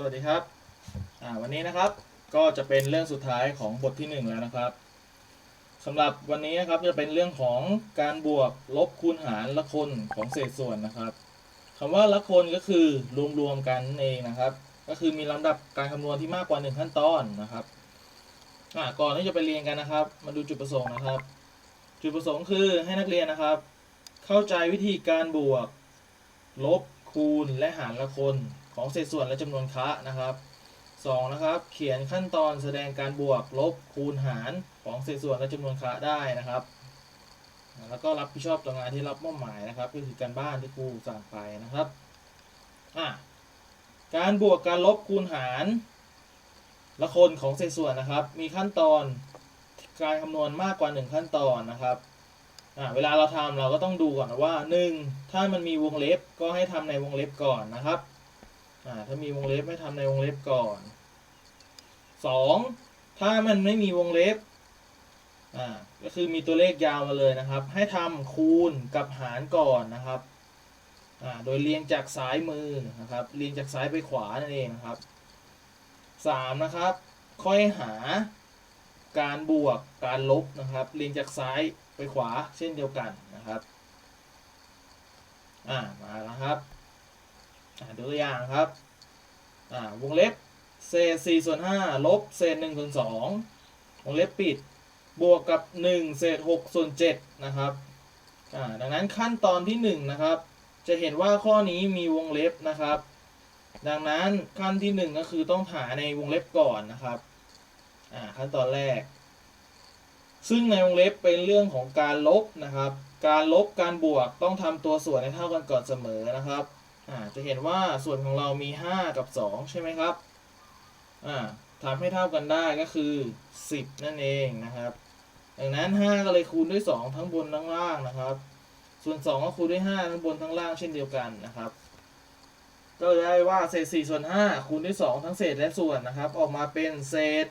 สวัสดีครับอ่าวันนี้นะครับก็จะเป็นเรื่องสุดท้ายของบทที่หนึ่งแล้วนะครับสำหรับวันนี้นะครับจะเป็นเรื่องของการบวกลบคูณหารละคนของเศษส่วนนะครับคำว่าละคนก็คือรวมๆกันนั่นเองนะครับ ก็คือมีลำดับการคำนวณที่มากกว่าหนึ่งขั้นตอนนะครับอ่าก่อนที่จะไปเรียนกันนะครับ มาดูจุดประสงค์นะครับ จุดประสงค์คือให้นักเรียนนะครับ เข้าใจวิธีการบวก ลบคูณและหารละคน ของเศษส่วนและจำนวนคะนะครับสองนะครับเขียนขั้นตอนแสดงการบวกลบคูณหารของเศษส่วนและจำนวนคะได้นะครับ แล้วก็รับผิดชอบต่องานที่รับมอบหมายนะครับก็คือการบ้านที่ครูสั่งไปนะครับอะการบวกการลบคูณหารละคนของเศษส่วนนะครับ มีขั้นตอนการคำนวณมากกว่า 1 ขั้นตอนนะครับอ่าเวลาเราทำเราก็ต้องดูก่อนว่า 1. ถ้ามันมีวงเล็บก็ให้ทำในวงเล็บก่อนนะครับ อ่าถ้ามีวงเล็บให้ทำในวงเล็บก่อน 2. ถ้ามันไม่มีวงเล็บอ่าก็คือมีตัวเลขยาวมาเลยนะครับ ให้ทำคูณกับหารก่อนนะครับอ่าโดยเรียงจากซ้ายมือนะครับ เรียงจากซ้ายไปขวานั่นเองครับ 3. นะครับ ค่อยหาการบวกการลบนะครับ เรียงจากซ้ายไปขวาเช่นเดียวกันนะครับ อ่ามาแล้วครับ ดูตัวอย่างครับวงเล็บเศษ4ส่วน5ลบเศษ1ส่วน2วงเล็บปิด บวกกับ 1 เศษ6ส่วน7นะครับดังนั้นขั้นตอนที่ 1 นะครับ จะเห็นว่าข้อนี้มีวงเล็บนะครับ ดังนั้นขั้นที่ 1 ก็คือต้องหาในวงเล็บก่อนนะครับขั้นตอนแรก ซึ่งในวงเล็บเป็นเรื่องของการลบนะครับ การลบการบวกต้องทำตัวส่วนให้เท่ากันก่อนเสมอนะครับ จะเห็นว่าส่วนของเรามี 5 กับ 2 ใช่ไหมครับอ่าทำให้เท่ากันได้ก็คือ 10 นั่นเองนะครับ ดังนั้น 5 ก็เลยคูณด้วย 2 ทั้งบนทั้งล่างนะครับ ส่วน 2 ก็คูณด้วย 5 ทั้งบนทั้งล่างเช่นเดียวกันนะครับ ก็เลยได้ว่าเศษ 4 ส่วน 5 คูณด้วย 2 ทั้งเศษและส่วนนะครับ ออกมาเป็นเศษ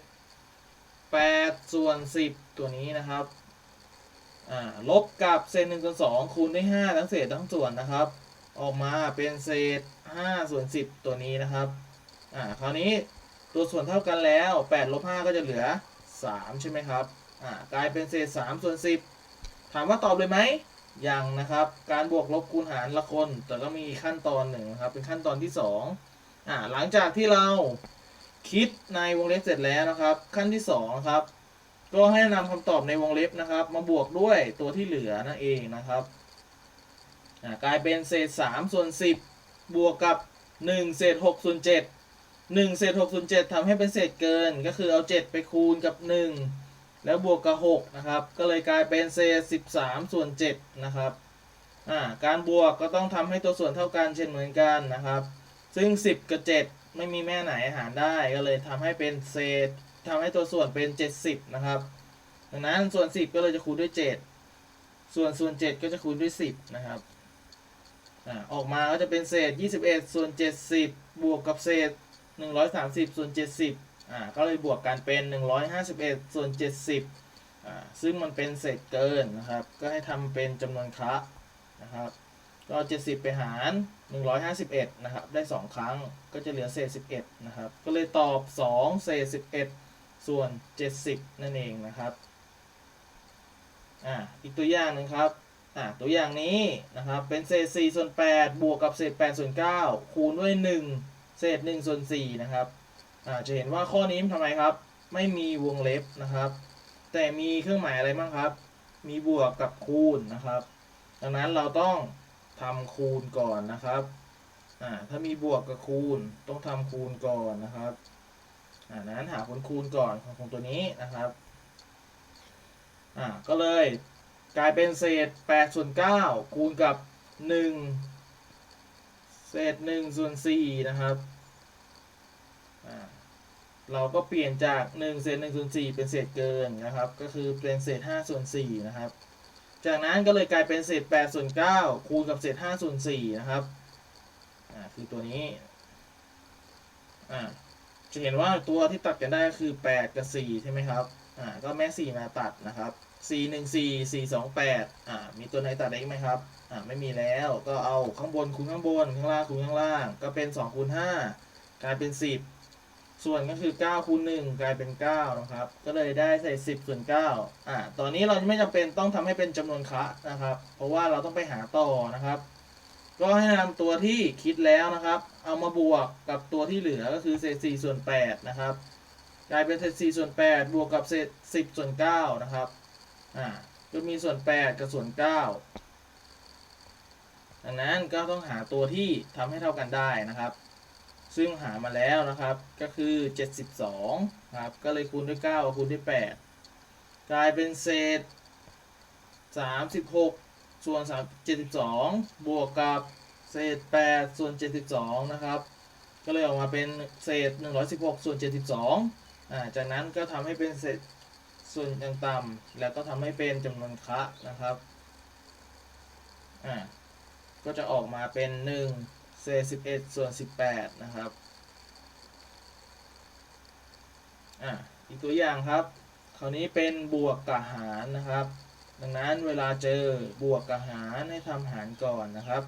8 ส่วน 10 ตัวนี้นะครับลบกับเศษ1ส่วน2คูณด้วย 5 ทั้งเศษทั้งส่วนนะครับ ออกมาเป็นเศษ5ส่วน10 ตัวนี้นะครับ อ่า คราวนี้ตัวส่วนเท่ากันแล้ว8ลบ5ก็จะเหลือ 3 ใช่ไหมครับ อ่า กลายเป็นเศษ3ส่วน10 ถามว่าตอบเลยไหม ยังนะครับ การบวกลบคูณหารละคน แต่ก็มีขั้นตอนหนึ่งนะครับ เป็นขั้นตอนที่ 2 อ่า หลังจากที่เราคิดในวงเล็บเสร็จแล้วนะครับ ขั้นที่2ครับ ก็ให้นำคำตอบในวงเล็บนะครับ มาบวกด้วยตัวที่เหลือนั่นเองนะครับ กลายเป็นเศษ3ส่วน10 บวกกับ 1 เศษ6ส่วน7 1เศษ6ส่วน7ทำให้เป็นเศษเกินก็คือเอา 7 ไปคูณกับ 1 แล้วบวกกับ6นะครับ ก็เลยกลายเป็นเศษ 13 ส่วน7นะครับการบวกก็ต้องทำให้ตัวส่วนเท่ากันเช่นเหมือนกันนะครับ ซึ่ง 10 กับ 7 ไม่มีแม่ไหนหารได้ก็เลยทำให้เป็นเศษทำให้ตัวส่วนเป็น 70 นะครับดังนั้นส่วน 10 ก็เลยจะคูณด้วย 7 ส่วนส่วน 7 ก็จะคูณด้วย 10 นะครับ ออกมาก็จะเป็นเศษ 21 ส่วน 70 บวกกับเศษ 130 ส่วน 70อ่าก็เลยบวกกันเป็น 151 ส่วน 70อ่าซึ่งมันเป็นเศษเกินนะครับ ก็ให้ทำเป็นจำนวนคะนะครับก็ 70 ไปหาร 151 นะครับ ได้ 2 ครั้งก็จะเหลือเศษ 11 นะครับ ก็เลยตอบ 2 เศษ 11 ส่วน 70 นั่นเองนะครับอ่าอีกตัวอย่างหนึ่งครับ อ่าตัวอย่างนี้นะครับเป็นเศษ4ส่วน8บวกกับเศษ8ส่วน9คูณด้วย 1 เศษ1ส่วน4นะครับอ่าจะเห็นว่าข้อนี้ทำไมครับ ไม่มีวงเล็บนะครับ แต่มีเครื่องหมายอะไรบ้างครับ มีบวกกับคูณนะครับ ดังนั้นเราต้องทำคูณก่อนนะครับอ่าถ้ามีบวกกับคูณต้องทำคูณก่อนนะครับอ่านั้นหาผลคูณก่อนของของตัวนี้นะครับอ่าก็เลย กลายเป็นเศษ8ส่วน9คูณกับ 1 เศษ1ส่วน4นะครับ เราก็เปลี่ยนจาก 1 เศษ1ส่วน4เป็นเศษเกินนะครับ ก็คือเป็นเศษ5ส่วน4นะครับ จากนั้นก็เลยกลายเป็นเศษ8ส่วน9คูณกับเศษ5ส่วน4นะครับคือตัวนี้จะเห็นว่าตัวที่ตัดกันได้ก็คือ 8 กับ 4 ใช่ไหมครับ อ่า ก็แม่ 4 มาตัดนะครับ 4 1 4 4 2 8อ่ามีตัวไหนตัดได้ไหมครับอ่าไม่มีแล้วก็เอาข้างบนคูณข้างบนข้างล่างคูณข้างล่าง ก็เป็น2คูณ5กลายเป็น10ส่วนก็คือ9คูณ1กลายเป็น9นะครับ ก็เลยได้ใส่ 10ส่วน9อ่าตอนนี้เราไม่จำเป็นต้องทำให้เป็นจำนวนคะนะครับ เพราะว่าเราต้องไปหาต่อนะครับ ก็ให้นำตัวที่คิดแล้วนะครับ เอามาบวกกับตัวที่เหลือก็คือเศษ4ส่วน8นะครับ กลายเป็นเศษ4ส่วน8บวกกับเศษ10ส่วน9นะครับ อ่าก็มีส่วน8กับส่วน9ดังนั้นก็ต้องหาตัวที่ทำให้เท่ากันได้นะครับ ซึ่งหามาแล้วนะครับ ก็คือ 72นะครับ ก็เลยคูณด้วย 9คูณด้วย 8 กลายเป็นเศษ 36 ส่วน3 72 บวกกับเศษ 8 ส่วน 72 นะครับ ก็เลยออกมาเป็นเศษ 116 ส่วน 72อ่าจากนั้นก็ทำให้เป็นเศษ ส่วนย่างต่ำแล้วก็ทำให้เป็นจำนวนคะนะครับอ่าก็จะออกมาเป็น1เศษ11 ส่วน 18 นะครับอ่าอีกตัวอย่างครับ คราวนี้เป็นบวกกับหารนะครับ ดังนั้นเวลาเจอบวกกับหารให้ทำหารก่อนนะครับ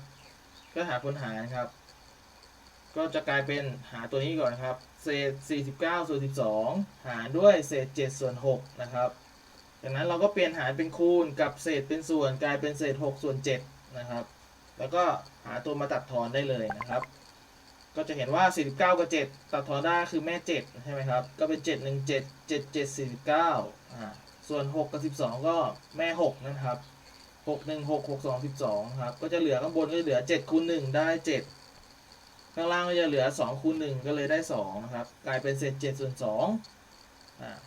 ก็หาผลหารครับ ก็จะกลายเป็นหาตัวนี้ก่อนครับ เศษ 49 ส่วน 12 หารด้วยเศษ 7 ส่วน 6 นะครับจากนั้นเราก็เปลี่ยนหารเป็นคูณกับเศษเป็นส่วนกลายเป็นเศษ 6 ส่วน 7 นะครับ แล้วก็หาตัวมาตัดทอนได้เลยนะครับ ก็จะเห็นว่า 49 กับ 7 ตัดทอนได้คือแม่ 7 ใช่ไหมครับ ก็เป็น 7 1 7 7 7 49อ่าส่วน 6 กับ 12 ก็แม่ 6 นะครับ 6 1 6 6 2 12 ครับ ก็จะเหลือข้างบนก็เหลือ 7คูณ1ได้ 7 ข้างล่างก็จะเหลือ2คูณ1ก็เลยได้2นะครับ กลายเป็นเศษ7ส่วน2อ่า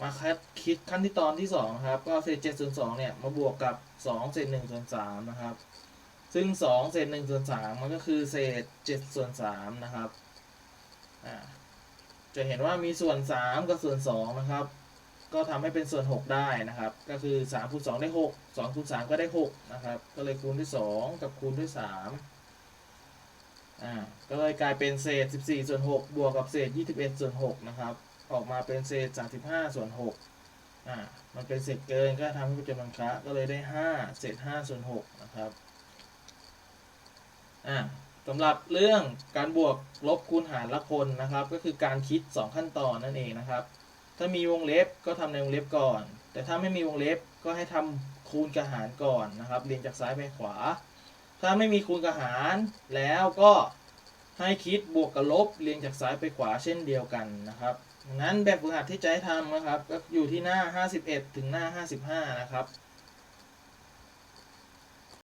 มาคัดคิดขั้นที่ตอนที่2ครับ ก็เศษ7ส่วน2เนี่ยมาบวกกับ 2 เศษ1ส่วน3นะครับ ซึ่ง 2 เศษ1ส่วน3มันก็คือเศษ7ส่วน3นะครับอ่าจะเห็นว่ามีส่วน 3 กับส่วน 2 นะครับ ก็ทำให้เป็นส่วน 6 ได้นะครับ ก็คือ3คูณ2ได้ 6 2คูณ3ก็ได้ 6 นะครับ ก็เลยคูณด้วย 2 กับคูณด้วย 3 อ่าก็เลยกลายเป็นเศษ 14 ส่วน 6 บวกกับเศษ 21 ส่วน 6 นะครับ ออกมาเป็นเศษ 35 ส่วน 6 อ่า มันเป็นเศษเกินก็ทำให้เป็นจำนวนคะก็เลยได้ 5 เศษ 5 ส่วน 6 นะครับ อ่าสำหรับเรื่องการบวกลบคูณหารละคนนะครับ ก็คือการคิด 2 ขั้นตอนนั่นเองนะครับ ถ้ามีวงเล็บก็ทำในวงเล็บก่อน แต่ถ้าไม่มีวงเล็บก็ให้ทำคูณกับหารก่อนนะครับ เรียงจากซ้ายไปขวา ถ้าไม่มีคูณกับหารแล้วก็ให้คิดบวกกับลบเรียงจากซ้ายไปขวาเช่นเดียวกันนะครับนั้นแบบฝึกหัดที่จะให้ทำนะครับ ก็อยู่ที่หน้า 51 ถึงหน้า 55 นะครับ